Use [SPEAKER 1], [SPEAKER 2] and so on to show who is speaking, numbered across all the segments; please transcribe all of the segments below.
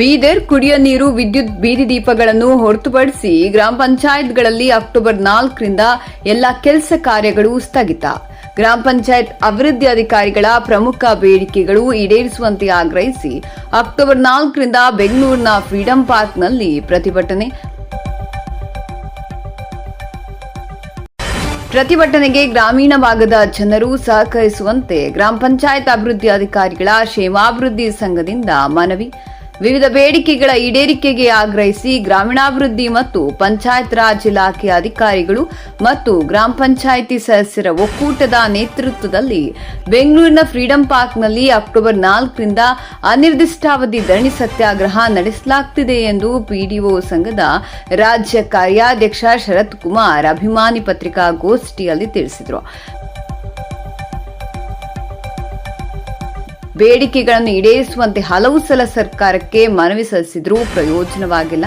[SPEAKER 1] ಬೀದರ್ ಕುಡಿಯ ನೀರು ವಿದ್ಯುತ್ ಬೀದಿ ದೀಪಗಳನ್ನು ಹೊರತುಪಡಿಸಿ ಗ್ರಾಮ ಪಂಚಾಯತ್ಗಳಲ್ಲಿ ಅಕ್ಟೋಬರ್ ನಾಲ್ಕರಿಂದ ಎಲ್ಲ ಕೆಲಸ ಕಾರ್ಯಗಳು ಸ್ಥಗಿತ. ಗ್ರಾಮ ಪಂಚಾಯತ್ ಅಭಿವೃದ್ಧಿ ಅಧಿಕಾರಿಗಳ ಪ್ರಮುಖ ಬೇಡಿಕೆಗಳು ಈಡೇರಿಸುವಂತೆ ಆಗ್ರಹಿಸಿ ಅಕ್ಟೋಬರ್ ನಾಲ್ಕರಿಂದ ಬೆಂಗಳೂರಿನ ಫ್ರೀಡಂ ಪಾರ್ಕ್ನಲ್ಲಿ ಪ್ರತಿಭಟನೆ. ಪ್ರತಿಭಟನೆಗೆ ಗ್ರಾಮೀಣ ಭಾಗದ ಜನರು ಸಹಕರಿಸುವಂತೆ ಗ್ರಾಮ ಪಂಚಾಯತ್ ಅಭಿವೃದ್ಧಿ ಅಧಿಕಾರಿಗಳ ಕ್ಷೇಮಾಭಿವೃದ್ಧಿ ಸಂಘದಿಂದ ಮನವಿ. ವಿವಿಧ ಬೇಡಿಕೆಗಳ ಈಡೇರಿಕೆಗೆ ಆಗ್ರಹಿಸಿ ಗ್ರಾಮೀಣಾಭಿವೃದ್ಧಿ ಮತ್ತು ಪಂಚಾಯತ್ ರಾಜ್ ಇಲಾಖೆ ಅಧಿಕಾರಿಗಳು ಮತ್ತು ಗ್ರಾಮ ಪಂಚಾಯಿತಿ ಸದಸ್ಯರ ಒಕ್ಕೂಟದ ನೇತೃತ್ವದಲ್ಲಿ ಬೆಂಗಳೂರಿನ ಫ್ರೀಡಂ ಪಾರ್ಕ್ನಲ್ಲಿ ಅಕ್ಟೋಬರ್ ನಾಲ್ಕರಿಂದ ಅನಿರ್ದಿಷ್ಟಾವಧಿ ಧರಣಿ ಸತ್ಯಾಗ್ರಹ ನಡೆಸಲಾಗುತ್ತಿದೆ ಎಂದು ಪಿಡಿಒ ಸಂಘದ ರಾಜ್ಯ ಕಾರ್ಯಾಧ್ಯಕ್ಷ ಶರತ್ ಕುಮಾರ್ ಅಭಿಮಾನಿ ಪತ್ರಿಕಾಗೋಷ್ಠಿಯಲ್ಲಿ ತಿಳಿಸಿದರು. ಬೇಡಿಕೆಗಳನ್ನು ಈಡೇರಿಸುವಂತೆ ಹಲವು ಸಲ ಸರ್ಕಾರಕ್ಕೆ ಮನವಿ ಸಲ್ಲಿಸಿದರೂ ಪ್ರಯೋಜನವಾಗಿಲ್ಲ.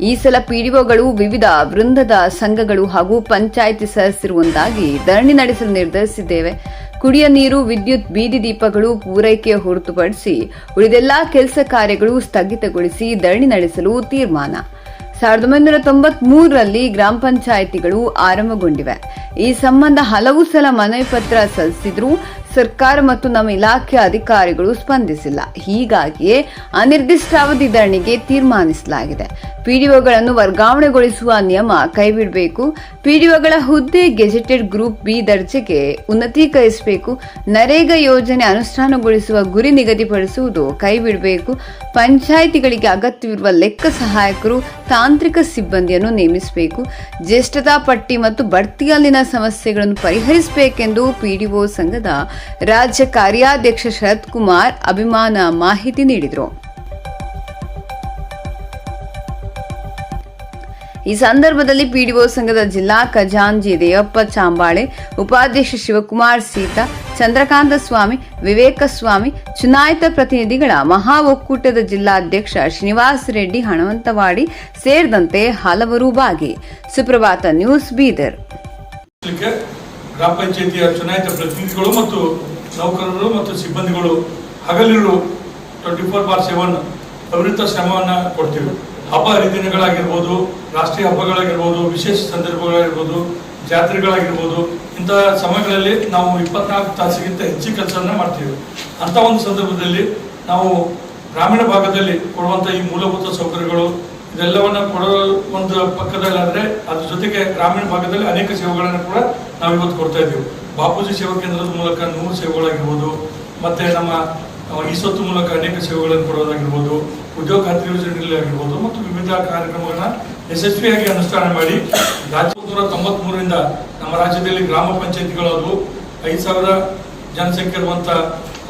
[SPEAKER 1] ಈ ಸಲ ಪಿಡಿಒಗಳು ವಿವಿಧ ವೃಂದದ ಸಂಘಗಳು ಹಾಗೂ ಪಂಚಾಯಿತಿ ಸದಸ್ಯರು ಒಂದಾಗಿ ಧರಣಿ ನಡೆಸಲು ನಿರ್ಧರಿಸಿದ್ದೇವೆ. ಕುಡಿಯ ನೀರು, ವಿದ್ಯುತ್, ಬೀದಿ ದೀಪಗಳು ಪೂರೈಕೆ ಹೊರತುಪಡಿಸಿ ಉಳಿದೆಲ್ಲಾ ಕೆಲಸ ಕಾರ್ಯಗಳು ಸ್ಥಗಿತಗೊಳಿಸಿ ಧರಣಿ ನಡೆಸಲು ತೀರ್ಮಾನ. ಸಾವಿರದ ಒಂಬೈನೂರ ತೊಂಬತ್ ಮೂರರಲ್ಲಿ ಗ್ರಾಮ ಪಂಚಾಯಿತಿಗಳು ಆರಂಭಗೊಂಡಿವೆ. ಈ ಸಂಬಂಧ ಹಲವು ಸಲ ಮನವಿ ಪತ್ರ ಸಲ್ಲಿಸಿದ್ರೂ ಸರ್ಕಾರ ಮತ್ತು ನಮ್ಮ ಇಲಾಖೆ ಅಧಿಕಾರಿಗಳು ಸ್ಪಂದಿಸಿಲ್ಲ. ಹೀಗಾಗಿಯೇ ಅನಿರ್ದಿಷ್ಟಾವಧಿ ಧರಣಿಗೆ ತೀರ್ಮಾನಿಸಲಾಗಿದೆ. ಪಿಡಿಒಗಳನ್ನು ವರ್ಗಾವಣೆಗೊಳಿಸುವ ನಿಯಮ ಕೈಬಿಡಬೇಕು. ಪಿಡಿಒಗಳ ಹುದ್ದೆ, ಗೆಜೆಟೆಡ್ ಗ್ರೂಪ್ ಬಿ ದರ್ಜೆಗೆ ಉನ್ನತೀಕರಿಸಬೇಕು. ನರೇಗಾ ಯೋಜನೆ ಅನುಷ್ಠಾನಗೊಳಿಸುವ ಗುರಿ ನಿಗದಿಪಡಿಸುವುದು ಕೈಬಿಡಬೇಕು. ಪಂಚಾಯಿತಿಗಳಿಗೆ ಅಗತ್ಯವಿರುವ ಲೆಕ್ಕ ಸಹಾಯಕರು, ತಾಂತ್ರಿಕ ಸಿಬ್ಬಂದಿಯನ್ನು ನೇಮಿಸಬೇಕು. ಜ್ಯೇಷ್ಠತಾ ಪಟ್ಟಿ ಮತ್ತು ಬಡ್ತಿಯಲ್ಲಿನ ಸಮಸ್ಯೆಗಳನ್ನು ಪರಿಹರಿಸಬೇಕೆಂದು ಪಿಡಿಒ ಸಂಘದ ರಾಜ್ಯ ಕಾರ್ಯಾಧ್ಯಕ್ಷ ಶರತ್ ಕುಮಾರ್ ಅಭಿಮಾನ ಮಾಹಿತಿ ನೀಡಿದರು. ಈ ಸಂದರ್ಭದಲ್ಲಿ ಪಿಡಿಒ ಸಂಘದ ಜಿಲ್ಲಾ ಖಜಾಂಜಿ ದೇವಪ್ಪ ಚಾಂಬಾಳೆ, ಉಪಾಧ್ಯಕ್ಷ ಶಿವಕುಮಾರ್ ಸೀತಾ, ಚಂದ್ರಕಾಂತ ಸ್ವಾಮಿ, ವಿವೇಕ ಸ್ವಾಮಿ, ಚುನಾಯಿತ ಪ್ರತಿನಿಧಿಗಳ ಮಹಾ ಒಕ್ಕೂಟದ ಜಿಲ್ಲಾಧ್ಯಕ್ಷ ಶ್ರೀನಿವಾಸ್ ರೆಡ್ಡಿ, ಹಣವಂತವಾಡಿ ಸೇರಿದಂತೆ ಹಲವರು ಭಾಗಿ. ಸುಪ್ರಭಾತ ನ್ಯೂಸ್ ಬೀದರ್.
[SPEAKER 2] ಗ್ರಾಮ ಪಂಚಾಯಿತಿಯ ಚುನಾಯಿತ ಪ್ರತಿನಿಧಿಗಳು ಮತ್ತು ನೌಕರರು ಮತ್ತು ಸಿಬ್ಬಂದಿಗಳು ಹಗಲಿರುಳು ಟ್ವೆಂಟಿ ಫೋರ್ ಬಾರ್ ಸೆವೆನ್ ಅವಿರತ ಶ್ರಮವನ್ನು ಕೊಡ್ತೀವಿ ಹಬ್ಬ ಹರಿದಿನಗಳಾಗಿರ್ಬೋದು, ರಾಷ್ಟ್ರೀಯ ಹಬ್ಬಗಳಾಗಿರ್ಬೋದು, ವಿಶೇಷ ಸಂದರ್ಭಗಳಾಗಿರ್ಬೋದು, ಜಾತ್ರೆಗಳಾಗಿರ್ಬೋದು, ಇಂತಹ ಸಮಯಗಳಲ್ಲಿ ನಾವು ಇಪ್ಪತ್ನಾಲ್ಕು ತಾಸಿಗಿಂತ ಹೆಚ್ಚಿನ ಕೆಲಸವನ್ನು ಮಾಡ್ತೀವಿ ಅಂಥ ಒಂದು ಸಂದರ್ಭದಲ್ಲಿ ನಾವು ಗ್ರಾಮೀಣ ಭಾಗದಲ್ಲಿ ಕೊಡುವಂಥ ಈ ಮೂಲಭೂತ ಸೌಕರ್ಯಗಳು ಇದೆಲ್ಲವನ್ನ ಕೊಡೋ ಒಂದು ಪಕ್ಕದಲ್ಲಾದ್ರೆ ಅದ್ರ ಜೊತೆಗೆ ಗ್ರಾಮೀಣ ಭಾಗದಲ್ಲಿ ಅನೇಕ ಸೇವೆಗಳನ್ನು ಕೂಡ ನಾವು ಇವತ್ತು ಕೊಡ್ತಾ ಇದ್ದೀವಿ. ಬಾಪೂಜಿ ಸೇವಾ ಕೇಂದ್ರದ ಮೂಲಕ ನೂರು ಸೇವೆಗಳಾಗಿರ್ಬೋದು, ಮತ್ತೆ ನಮ್ಮ ಈ ಮೂಲಕ ಅನೇಕ ಸೇವೆಗಳನ್ನು ಕೊಡೋದಾಗಿರ್ಬೋದು, ಉದ್ಯೋಗ ಖಾತ್ರಿ ಯೋಜನೆಗಳಲ್ಲಿ ಆಗಿರ್ಬೋದು, ಮತ್ತು ವಿವಿಧ ಕಾರ್ಯಕ್ರಮಗಳನ್ನ ಯಶಸ್ವಿಯಾಗಿ ಅನುಷ್ಠಾನ ಮಾಡಿ ರಾಜ್ಯ ನೂರ ತೊಂಬತ್ಮೂರರಿಂದ ನಮ್ಮ ರಾಜ್ಯದಲ್ಲಿ ಗ್ರಾಮ ಪಂಚಾಯತಿಗಳಾದವು ಐದು ಸಾವಿರ ಜನಸಂಖ್ಯೆ ಇರುವಂತ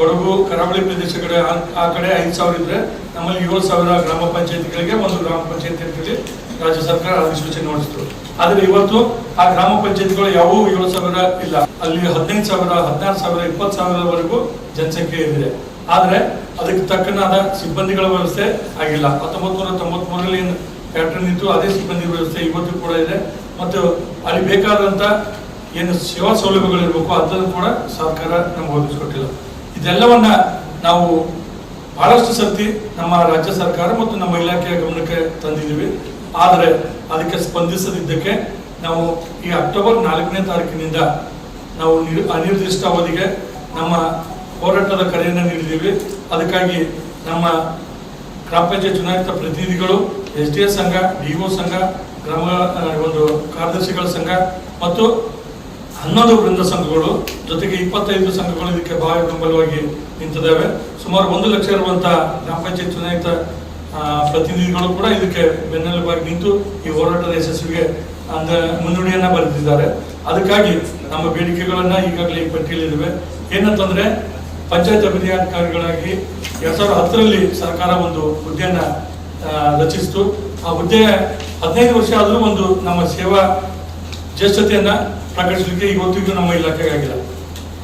[SPEAKER 2] ಕೊಡಗು, ಕರಾವಳಿ ಪ್ರದೇಶಗಳ ಆ- ಕಡೆ ಐದು ಸಾವಿರ ಇದ್ರೆ ನಮ್ಮಲ್ಲಿ ಏಳು ಸಾವಿರ ಗ್ರಾಮ ಪಂಚಾಯತ್ಗಳಿಗೆ ಒಂದು ಗ್ರಾಮ ಪಂಚಾಯತಿ ಅಂತೇಳಿ ರಾಜ್ಯ ಸರ್ಕಾರ ಅಧಿಸೂಚನೆ ಹೊರಡಿಸಿತು ಆದ್ರೆ ಇವತ್ತು ಆ ಗ್ರಾಮ ಪಂಚಾಯತಿಗಳು ಯಾವೂ ಏಳು ಸಾವಿರ ಇಲ್ಲ. ಅಲ್ಲಿ ಹದಿನೈದು ಸಾವಿರ, ಹದಿನಾರು ಸಾವಿರ, ಇಪ್ಪತ್ತು ಸಾವಿರವರೆಗೂ ಜನಸಂಖ್ಯೆ ಇದೆ. ಆದ್ರೆ ಅದಕ್ಕೆ ತಕ್ಕನಾದ ಸಿಬ್ಬಂದಿಗಳ ವ್ಯವಸ್ಥೆ ಆಗಿಲ್ಲ. ಹತ್ತೊಂಬತ್ತು ನೂರ ತೊಂಬತ್ಮೂರರಲ್ಲಿ ಏನು ಪ್ಯಾಟ್ರನ್ ಇತ್ತು, ಅದೇ ಸಿಬ್ಬಂದಿ ವ್ಯವಸ್ಥೆ ಇವತ್ತು ಕೂಡ ಇದೆ. ಮತ್ತು ಅಲ್ಲಿ ಬೇಕಾದಂತ ಏನು ಸೇವಾ ಸೌಲಭ್ಯಗಳಿರ್ಬೇಕು, ಅದನ್ನು ಕೂಡ ಸರ್ಕಾರ ನಮ್ಗೆ ಒದಗಿಸ್ಕೊಟ್ಟಿಲ್ಲ. ಇದೆಲ್ಲವನ್ನ ನಾವು ಬಹಳಷ್ಟು ಸರ್ತಿ ನಮ್ಮ ರಾಜ್ಯ ಸರ್ಕಾರ ಮತ್ತು ನಮ್ಮ ಇಲಾಖೆಯ ಗಮನಕ್ಕೆ ತಂದಿದ್ದೀವಿ. ಆದರೆ ಅದಕ್ಕೆ ಸ್ಪಂದಿಸದಿದ್ದಕ್ಕೆ ನಾವು ಈ ಅಕ್ಟೋಬರ್ ನಾಲ್ಕನೇ ತಾರೀಕಿನಿಂದ ನಾವು ನಿರ್- ಅನಿರ್ದಿಷ್ಟ ಅವಧಿಗೆ ನಮ್ಮ ಹೋರಾಟದ ಕರೆಯನ್ನು ನೀಡಿದ್ದೀವಿ. ಅದಕ್ಕಾಗಿ ನಮ್ಮ ಗ್ರಾಮ ಪಂಚಾಯತ್ ಚುನಾಯಿತ ಪ್ರತಿನಿಧಿಗಳು, ಎಸ್ ಡಿ ಎಸ್ ಸಂಘ ಡಿಒ ಸಂಘ, ಗ್ರಾಮ ಒಂದು ಕಾರ್ಯದರ್ಶಿಗಳ ಸಂಘ ಮತ್ತು ಹನ್ನೊಂದು ವೃಂದ ಸಂಘಗಳು, ಜೊತೆಗೆ ಇಪ್ಪತ್ತೈದು ಸಂಘಗಳು ಇದಕ್ಕೆ ಭಾಳ ಬೆಂಬಲವಾಗಿ ನಿಂತಿದ್ದಾವೆ. ಸುಮಾರು ಒಂದು ಲಕ್ಷ ಇರುವಂತಹ ಗ್ರಾಮ ಪಂಚಾಯತ್ ಚುನಾಯಿತ ಪ್ರತಿನಿಧಿಗಳು ಕೂಡ ಇದಕ್ಕೆ ಬೆನ್ನೆಲುಬಾಗಿ ನಿಂತು ಈ ಹೋರಾಟದ ಯಶಸ್ವಿಗೆ ಅಂದ, ಮುನ್ನುಡಿಯನ್ನ ಬರೆದಿದ್ದಾರೆ. ಅದಕ್ಕಾಗಿ ನಮ್ಮ ಬೇಡಿಕೆಗಳನ್ನ ಈಗಾಗಲೇ ಪಟ್ಟಿಯಲ್ಲಿದ್ದಾವೆ. ಏನಂತಂದ್ರೆ, ಪಂಚಾಯತ್ ಅಭಿವೃದ್ಧಿ ಎರಡ್ ಸಾವಿರದ ಹತ್ತರಲ್ಲಿ ಸರ್ಕಾರ ಒಂದು ಹುದ್ದೆಯನ್ನ ರಚಿಸಿತು. ಆ ಹುದ್ದೆ ಹದಿನೈದು ವರ್ಷ ಆದರೂ ಒಂದು ನಮ್ಮ ಸೇವಾ ಜ್ಯೇಷ್ಠತೆಯನ್ನ ಪ್ರಕಟಿಸಲಿಕ್ಕೆ ಇವತ್ತಿಗೂ ನಮ್ಮ ಇಲಾಖೆಗೆ ಆಗಿಲ್ಲ.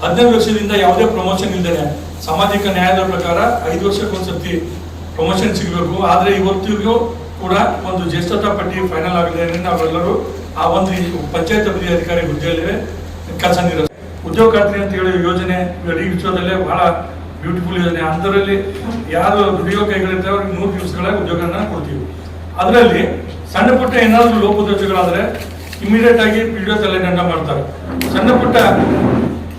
[SPEAKER 2] ಹದಿನೈದು ವರ್ಷದಿಂದ ಯಾವುದೇ ಪ್ರಮೋಷನ್ ಇಲ್ಲದೆ ಸಾಮಾಜಿಕ ನ್ಯಾಯದ ಪ್ರಕಾರ ಐದು ವರ್ಷಕ್ಕೊಂದ್ಸತಿ ಪ್ರಮೋಷನ್ ಸಿಗಬೇಕು. ಆದರೆ ಇವತ್ತಿಗೂ ಕೂಡ ಒಂದು ಜ್ಯೇಷ್ಠತಾ ಪಟ್ಟಿ ಫೈನಲ್ ಆಗಿದೆ. ನಾವೆಲ್ಲರೂ ಆ ಒಂದು ಪಂಚಾಯತ್ ಅಭಿವೃದ್ಧಿ ಅಧಿಕಾರಿ ಹುದ್ದೆಯಲ್ಲಿ ಕೆಲಸ ನೀಡುತ್ತೆ ಉದ್ಯೋಗ ಖಾತ್ರಿ ಅಂತ ಹೇಳಿ ಯೋಜನೆ ಇಡೀ ವಿಶ್ವದಲ್ಲೇ ಬಹಳ ಬ್ಯೂಟಿಫುಲ್ ಯೋಜನೆ. ಅಂಥದ್ರಲ್ಲಿ ಯಾರು ದುಡಿಯೋ ಕೈಗಳಿರ್ತವೆ ಅವ್ರಿಗೆ ನೂರು ದಿವಸಗಳ ಉದ್ಯೋಗನ ಕೊಡ್ತೀವಿ. ಅದರಲ್ಲಿ ಸಣ್ಣ ಪುಟ್ಟ ಏನಾದರೂ ಲೋಪದೋಷಗಳಾದ್ರೆ ಇಮಿಡಿಯೇಟ್ ಆಗಿ ಪಿ ಡಿ ತಲೆದಂಡ ಮಾಡ್ತಾರೆ. ಸಣ್ಣ ಪುಟ್ಟ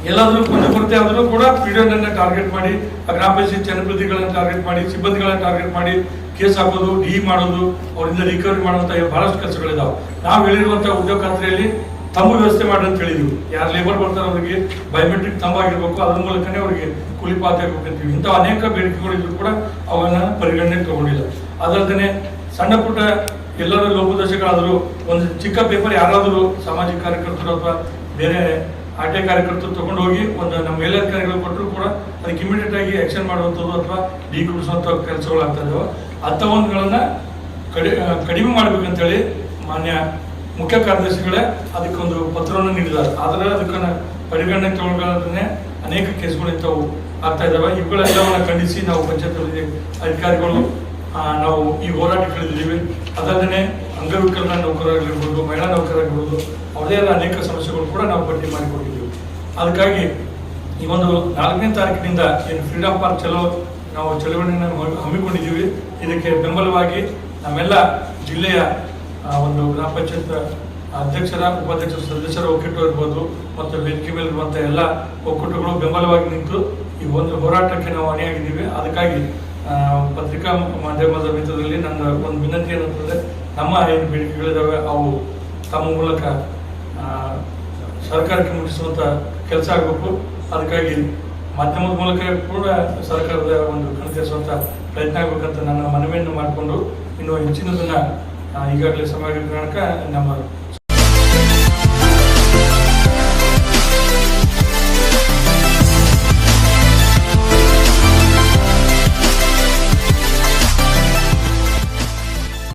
[SPEAKER 2] ಎಲ್ಲಾದ್ರೂ ಕುಂದು ಕೊರತೆ ಆದರೂ ಕೂಡ ಪಿಡಿಒನ ಟಾರ್ಗೆಟ್ ಮಾಡಿ ಗ್ರಾಮ ಪಂಚಾಯತ್ ಜನಪ್ರತಿನಿಧಿಗಳನ್ನ ಟಾರ್ಗೆಟ್ ಮಾಡಿ, ಸಿಬ್ಬಂದಿಗಳನ್ನ ಟಾರ್ಗೆಟ್ ಮಾಡಿ ಕೇಸ್ ಹಾಕೋದು ಡಿ ಮಾಡೋದು, ಅವರಿಂದ ರಿಕವರಿ ಮಾಡುವಂತ ಬಹಳಷ್ಟು ಕೆಲಸಗಳಿದಾವೆ. ನಾವು ಹೇಳಿರುವಂತಹ ಉದ್ಯೋಗ ಖಾತ್ರಿಯಲ್ಲಿ ತಂಬು ವ್ಯವಸ್ಥೆ ಮಾಡಿ ಅಂತ ಹೇಳಿದ್ವಿ. ಯಾರು ಲೇಬರ್ ಬರ್ತಾರೆ ಅವರಿಗೆ ಬಯೋಮೆಟ್ರಿಕ್ ತಂಬಾಗಿರ್ಬೇಕು ಅದ್ರ ಮೂಲಕನೇ ಅವರಿಗೆ ಕೂಲಿ ಕೊಟ್ಟಿರ್ತೀವಿ ಇಂಥ ಅನೇಕ ಬೇಡಿಕೆಗಳಿದ್ರು ಕೂಡ ಅವನ್ನ ಪರಿಗಣನೆ ತಗೊಂಡಿಲ್ಲ. ಅದಲ್ಲದೆ ಸಣ್ಣ ಪುಟ್ಟ ಎಲ್ಲರೂ ಲೋಪದೋಷಗಳಾದರೂ ಒಂದು ಚಿಕ್ಕ ಪೇಪರ್ ಯಾರಾದರೂ ಸಾಮಾಜಿಕ ಕಾರ್ಯಕರ್ತರು ಅಥವಾ ಬೇರೆ ಆಟೆ ಕಾರ್ಯಕರ್ತರು ತಗೊಂಡು ಹೋಗಿ ಒಂದು ನಮ್ಮ ಮೇಲಧಿಕಾರಿಗಳು ಕೊಟ್ಟರು ಕೂಡ ಅದಕ್ಕೆ ಇಮಿಡಿಯೇಟ್ ಆಗಿ ಆಕ್ಷನ್ ಮಾಡುವಂಥದ್ದು ಅಥವಾ ಡಿ ಕೊಡಿಸುವಂಥ ಇದಾವೆ ಅಂತ ಕಡಿ ಕಡಿಮೆ ಮಾಡ್ಬೇಕಂತೇಳಿ ಮಾನ್ಯ ಮುಖ್ಯ ಕಾರ್ಯದರ್ಶಿಗಳೇ ಅದಕ್ಕೊಂದು ಪತ್ರವನ್ನು ನೀಡಿದ್ದಾರೆ. ಆದರೆ ಅದಕ್ಕನ್ನು ಪರಿಗಣನೆ ತಗೊಳ್ಳೋದನ್ನೇ ಅನೇಕ ಕೇಸ್ಗಳು ಇಂಥವು ಆಗ್ತಾ ಇದ್ದಾವೆ ಇವುಗಳೆಲ್ಲವನ್ನ ಖಂಡಿಸಿ ನಾವು ಪಂಚಾಯತ್ ಅಧಿಕಾರಿಗಳು ನಾವು ಈ ಹೋರಾಟಗಳಿದ್ದೀವಿ ಅದಲ್ಲದೆ ಅಂಗವಿಕಲನ ನೌಕರರಾಗಿರ್ಬೋದು ಮಹಿಳಾ ನೌಕರರಾಗಿರ್ಬೋದು ಅವರೇ ಅನೇಕ ಸಮಸ್ಯೆಗಳು ಕೂಡ ನಾವು ಪಟ್ಟಿ ಮಾಡಿಕೊಟ್ಟಿದ್ದೀವಿ ಅದಕ್ಕಾಗಿ ಈ ಒಂದು ನಾಲ್ಕನೇ ತಾರೀಕಿನಿಂದ ಏನು ಫ್ರೀಡಮ್ ಪಾರ್ಕ್ ಚಲೋ, ನಾವು ಚಳವಳಿಯನ್ನು ಹಮ್ಮಿಕೊಂಡಿದ್ದೀವಿ. ಇದಕ್ಕೆ ಬೆಂಬಲವಾಗಿ ನಮ್ಮೆಲ್ಲ ಜಿಲ್ಲೆಯ ಒಂದು ಗ್ರಾಮ ಪಂಚಾಯತ್ ಅಧ್ಯಕ್ಷರ ಉಪಾಧ್ಯಕ್ಷರ ಸದಸ್ಯರ ಒಕ್ಕೂಟ ಇರ್ಬೋದು, ಮತ್ತು ವೇದಿಕೆ ಮೇಲೆ ಇರುವಂಥ ಎಲ್ಲ ಒಕ್ಕೂಟಗಳು ಬೆಂಬಲವಾಗಿ ನಿಂತು ಈ ಒಂದು ಹೋರಾಟಕ್ಕೆ ನಾವು ಅಣಿಯಾಗಿದ್ದೀವಿ. ಅದಕ್ಕಾಗಿ ಪತ್ರಿಕಾ ಮಾಧ್ಯಮದ ವಿಧದಲ್ಲಿ ನನ್ನ ಒಂದು ವಿನಂತಿ ಏನಂತಂದ್ರೆ, ನಮ್ಮ ಏನು ಬೇಡಿಕೆಗಳಿದಾವೆ. ಅವು ತಮ್ಮ ಮೂಲಕ ಸರ್ಕಾರಕ್ಕೆ ಮುಟ್ಟಿಸುವಂತ ಕೆಲಸ ಆಗಬೇಕು. ಅದಕ್ಕಾಗಿ ಮಾಧ್ಯಮದ ಮೂಲಕ ಕೂಡ ಸರ್ಕಾರದ ಒಂದು ಕಣತಿಸುವಂತ ಪ್ರಯತ್ನ ಆಗಬೇಕಂತ ನನ್ನ ಮನವಿಯನ್ನು ಮಾಡಿಕೊಂಡು, ಇನ್ನು ಹೆಚ್ಚಿನದನ್ನ ಈಗಾಗಲೇ ಸಮಯ ಕಾರಣಕ್ಕೆ ನಮ್ಮ